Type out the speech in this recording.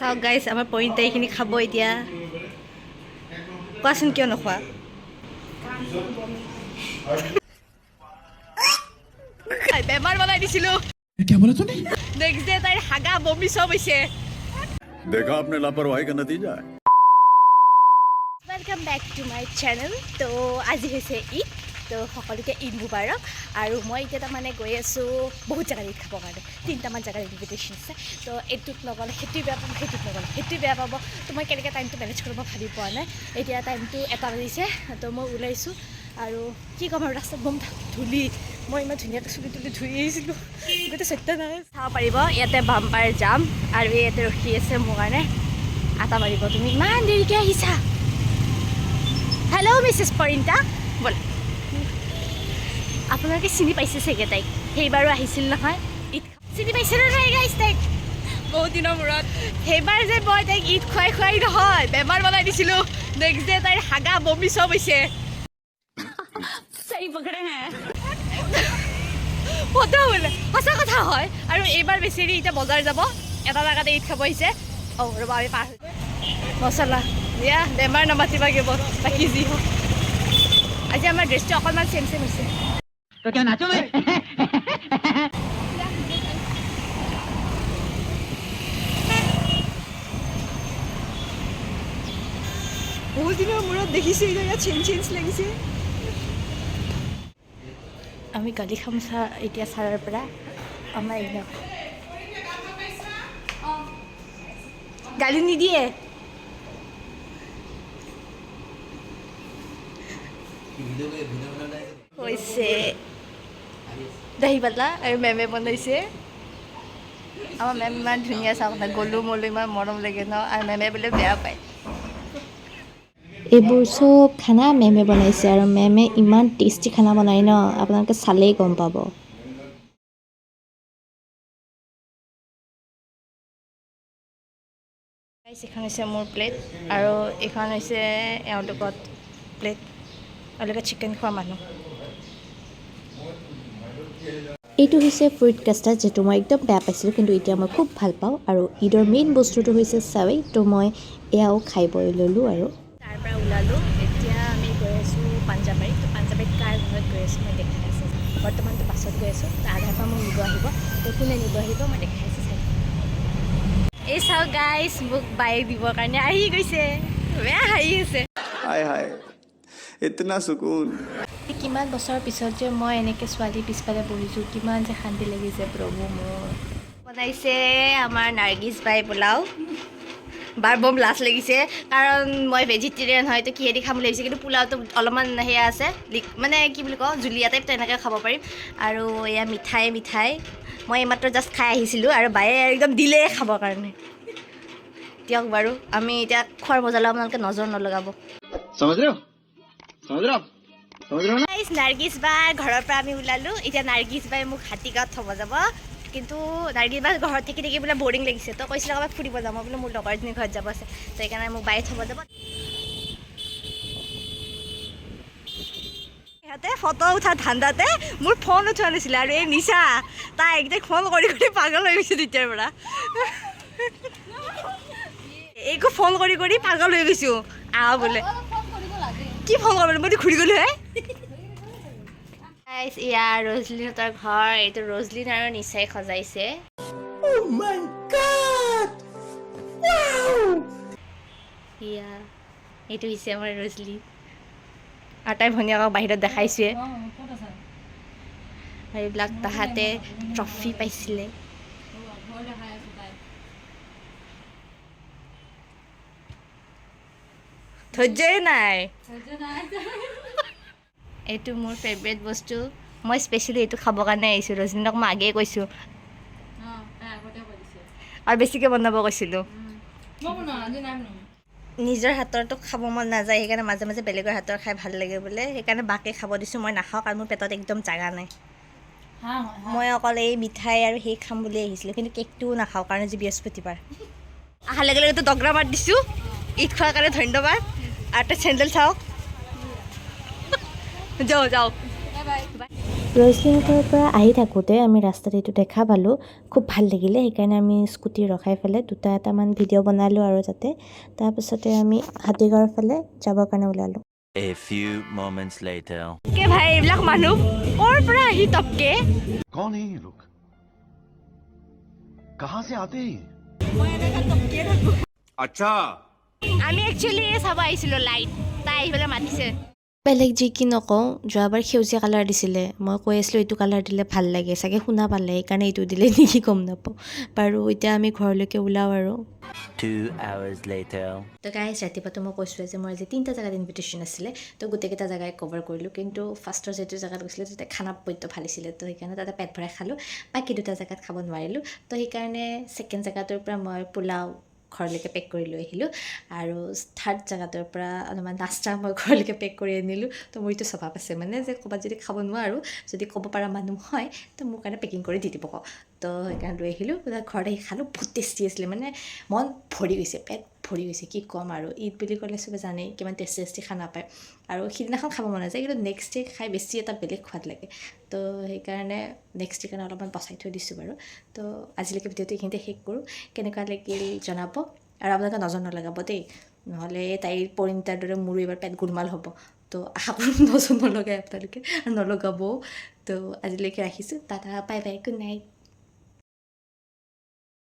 চাওক গাইজ আমাৰ পৰিণীতা এইখিনি খাব এতিয়া। কোৱাচোন কিয় নোখোৱা? বেমাৰ বনাই দিছিলো। নেক্সট ডে তাইৰ হাগা বমি চব হৈছে। দেখা আপনি লাপরওয়াহি কা নতিজা welcome back to my channel তো আজি হৈছে ঈদ। তো সকলোকে ঈদ মুবাৰক। আৰু মই এতিয়া তাৰমানে গৈ আছোঁ বহুত জেগাত ঈদ খাবৰ কাৰণে। তিনিটামান জেগাত ইনভিটেশ্যন আছে। তো এইটোত নগ'লে সেইটোৱে বেয়া পাব, সেইটোত নগ'লে সেইটোৱে বেয়া পাব। তো মই কেনেকৈ টাইমটো মেনেজ কৰিব ভাবি পোৱা নাই। এতিয়া টাইমটো এটা বাজিছে, তো মই ওলাইছোঁ। আৰু কি ক'ম আৰু ৰাস্তাত বম ধূলি। মই ইমান ধুনীয়াকৈ চুলি তুলি ধুই আহিছিলোঁ। গোটেই সত্য নাই চাব পাৰিব, ইয়াতে বাম্পাৰ যাম আৰু ইয়াতে ৰখি আছে মোৰ কাৰণে। আটা মাৰিব। তুমি ইমান দেৰিকৈ আহিছা। হেল্ল' মিছেছ পৰিণীতা ব'ল। আপোনালোকে চিনি পাইছে চাগে তাইক? সেইবাৰো আহিছিল নহয়। ঈদ চিনি পাইছে নে নাই গাইছ তাইক? বহুত দিনৰ মূৰত। সেইবাৰ যে মই তাইক ঈদ খুৱাই খুৱাই নহয় বেমাৰ বনাই দিছিলোঁ। নেক্সট ডে তাইৰ হাগা বমি চব হৈছে। ফটো বোলে সঁচা কথা হয় আৰু এইবাৰ বেচেৰি এতিয়া বজাৰ যাব। এটা জেগাতে ঈদ খাব আহিছে। অঁ ৰ'বা আমি পাৰ মচলা দিয়া বেমাৰ নামাতিবা কেৱল। বাকী যি হওক। আজি আমাৰ ড্ৰেছটো অকণমান চেম চেম হৈছে। তো কেউ নাচো বহুদিনের মূরত দেখিছি এই জায়গা চেঞ্জ চেঞ্জ লাগিছে আমি গালি খাম ছাৰ এতিয়া ছাৰৰ পৰা আমাৰ এইবিলাক গালি নিদিয়ে। হৈছে। দহি পাতা আৰু মেমে বনাইছে আমাৰ মেম ইমান ধুনীয়া চাওক না গলু মলু ইমান মৰম লাগে ন। আৰু মেমে বোলে বেয়া পায়। এইবোৰ চব খানা মেমে বনাইছে আৰু মেমে ইমান টেষ্টি খানা বনাই ন। আপোনালোকে চালেই গম পাব। এইখন হৈছে মোৰ প্লেট আৰু এইখন হৈছে এওঁলোকত প্লেট এওঁলোকে চিকেন খোৱা মানুহ। এইটো হৈছে ফ্ৰুইট কেষ্টাৰ যিটো মই একদম বেয়া পাইছিলোঁ কিন্তু এতিয়া মই খুব ভালো পাওঁ। আৰু ঈদৰ মেইন বস্তুটো হৈছে চাৱেই তো মই এয়াও খাই বৈ ল'লোঁ আৰু। তাৰপৰা ওলালোঁ। এতিয়া আমি গৈ আছোঁ পাঞ্জাবাৰীত। তো পাঞ্জাবাৰীত কাৰ ঘৰত গৈ আছোঁ মই দেখাই আছোঁ। বৰ্তমানতো বাছত গৈ আছোঁ। তো আধাৰ পৰা মোক নিব আহিব। তো কোনে নিব আহিব মই দেখাই আছোঁ চাই। এই চাওঁ গাইজ মোক বাইক দিবৰ কাৰণে আহি গৈছে। বেয়া হাঁহি আছে। হাই হাই। ইতনা সুকুন। কিমান বছৰৰ পিছত যে মই এনেকৈ ছোৱালী পিছফালে বহিছোঁ কিমান যে শান্তি লাগিছে প্ৰভু মোৰ। বনাইছে আমাৰ নাৰ্গিছ বাই পোলাও। বাৰ বম লাজ লাগিছে কাৰণ মই ভেজিটেৰিয়ান হয় তো কিহেদি খাম বুলি ভাবিছোঁ কিন্তু পোলাওটো অলপমান সেয়া আছে লিক- মানে কি বুলি কওঁ জুলীয়া টাইপ তেনেকৈ খাব পাৰিম। আৰু এয়া মিঠাই মিঠাই। মই এইমাত্ৰ জাষ্ট খাই আহিছিলোঁ আৰু বায়ে একদম দিলেই খাবৰ কাৰণে। দিয়ক বাৰু আমি এতিয়া খোৱাৰ মজালৈ আপোনালোকে নজৰ নলগাব। গাইজ নাৰ্গিছ বাই ঘৰৰ পৰা আমি ওলালোঁ। এতিয়া নাৰ্গিছ বাই মোক হাতীগাঁৱত থ'ব যাব। কিন্তু নাৰ্গিছ বাই ঘৰত থাকি থাকি বোলে বৰিং লাগিছে। তই কৈছিলে ক'ৰবাত ফুৰিব যাব বোলো মোৰ লগৰজনী ঘৰত যাব আছে। তো সেইকাৰণে মোক বাই থ'ব যাব। সিহঁতে ফটো উঠা ধান্দাতে মোৰ ফোন উঠোৱা নাছিলে আৰু এই নিচা তাই একদম ফোন কৰি কৰি পাগল হৈ গৈছে তেতিয়াৰ পৰা। একো ফোন কৰি কৰি পাগল হৈ গৈছোঁ। আহ বোলে। কি ফোন কৰিব? মই ঘূৰি গ'লোহে হে গাইছ এয়া ৰজলিনহঁতৰ ঘৰ এইটো ৰজলিন আৰু নিচাই সজাইছে। এয়া এইটো হৈছে আমাৰ ৰজলি আৰু তাই ভনীয়েকক বাহিৰত দেখাইছোৱে এইবিলাক তাহাঁতে ট্ৰফি পাইছিলে। ধৈৰ্যই নাই। এইটো মোৰ ফেভৰেট বস্তু। মই স্পেচিয়েলি এইটো খাবৰ কাৰণে আহিছোঁ ৰজনীনক মই আগেয়ে কৈছোঁ। আৰু বেছিকৈ বনাব কৈছিলোঁ। নিজৰ হাতৰটো খাব মন নাযায় সেইকাৰণে মাজে মাজে বেলেগৰ হাতৰ খাই ভালো লাগে বোলে। সেইকাৰণে বাকে খাব দিছোঁ মই নাখাওঁ কাৰণ মোৰ পেটত একদম জাগা নাই। মই অকল এই মিঠাই আৰু সেই খাম বুলি আহিছিলোঁ কিন্তু কেকটোও নাখাওঁ কাৰণ আজি বৃহস্পতিবাৰ। অহাৰ লগে লগেতো দগৰা মাত দিছোঁ। ঈদ খোৱাৰ কাৰণে ধন্যবাদ। আৰু তই চেণ্ডেল চাওক। যাও যাও। ৰজনীহঁতৰ পৰা আহি থাকোঁতে আমি ৰাস্তাত এইটো দেখা পালোঁ। খুব ভালো লাগিলে সেইকাৰণে আমি স্কুটি ৰখাই পেলাই দুটা এটামান ভিডিঅ' বনালোঁ আৰু তাতে। তাৰপিছতে আমি হাতীগাঁৱৰ ফালে যাবৰ কাৰণে ওলালোঁ। A few moments later. কে ভাই এইবিলাক মানুহ ক'ৰ পৰা আহি তপকে কোন এই লোক? কাহা সে আতে আচ্ছা। আমি একচুয়ালি চাব আহিছিলোঁ লাইট। তাই আহি পেলাই মাতিছে। বেলেগ যি কি নকওঁ যোৱাবাৰ সেউজীয়া কালাৰ দিছিলে। মই কৈ আছিলোঁ এইটো কালাৰ দিলে ভাল লাগে চাগে শুনা পালে সেইকাৰণে এইটো দিলে নেকি গম নাপাওঁ। বাৰু এতিয়া আমি ঘৰলৈকে ওলাওঁ আৰু. তো গাইজ ৰাতিপুৱাতো মই কৈছোঁ যে মোৰ আজি তিনিটা জেগাত ইনভিটেশ্যন আছিলে তো গোটেইকেইটা জেগাই কভাৰ কৰিলোঁ। কিন্তু ফাৰ্ষ্টৰ যিটো জেগাত গৈছিলে তাতে খানা পদ্য ভাল আছিলে তো সেইকাৰণে তাতে পেট ভৰাই খালোঁ। বাকী দুটা জেগাত খাব নোৱাৰিলোঁ। তো সেইকাৰণে ছেকেণ্ড জেগাটোৰ পৰা মই পোলাও ঘৰলৈকে পেক কৰি লৈ আহিলোঁ আৰু থাৰ্ড জেগাটোৰ পৰা অলপমান নাস্তা মই ঘৰলৈকে পেক কৰি আনিলোঁ। তো মোৰ এইটো স্বভাৱ আছে মানে যে ক'ৰবাত যদি খাব নোৱাৰোঁ যদি ক'ব পৰা মানুহ হয় তো মোৰ কাৰণে পেকিং কৰি দি দিব কওঁ তো সেইকাৰণে লৈ আহিলোঁ ঘৰত আহি খালোঁ বহুত টেষ্টি আছিলে মানে মন ভৰি গৈছে পেট ভৰি গৈছে কি ক'ম আৰু ঈদ বুলি ক'লে চবে জানেই কিমান টেষ্টি টেষ্টি খানা পায়। আৰু সিদিনাখন খাব মন নাযায় কিন্তু নেক্সট ডে খাই বেছি এটা বেলেগ সোৱাদ লাগে। তো সেইকাৰণে নেক্সট ডে কাৰণে অলপমান বচাই থৈ দিছোঁ বাৰু। তো আজিলৈকে ভিডিঅ'টো এইখিনিতে শেষ কৰোঁ। কেনেকুৱা লাগিল জনাব? আৰু আপোনালোকে নজৰ নলগাব দেই। নহ'লে তাইৰ পৰিণীতাৰ দৰে মোৰো এইবাৰ পেট গোলমাল হ'ব। তো আশা কৰোঁ নজৰ নলগাই আপোনালোকে নলগাবও। তো আজিলৈকে ৰাখিছোঁ। Tata bye bye good night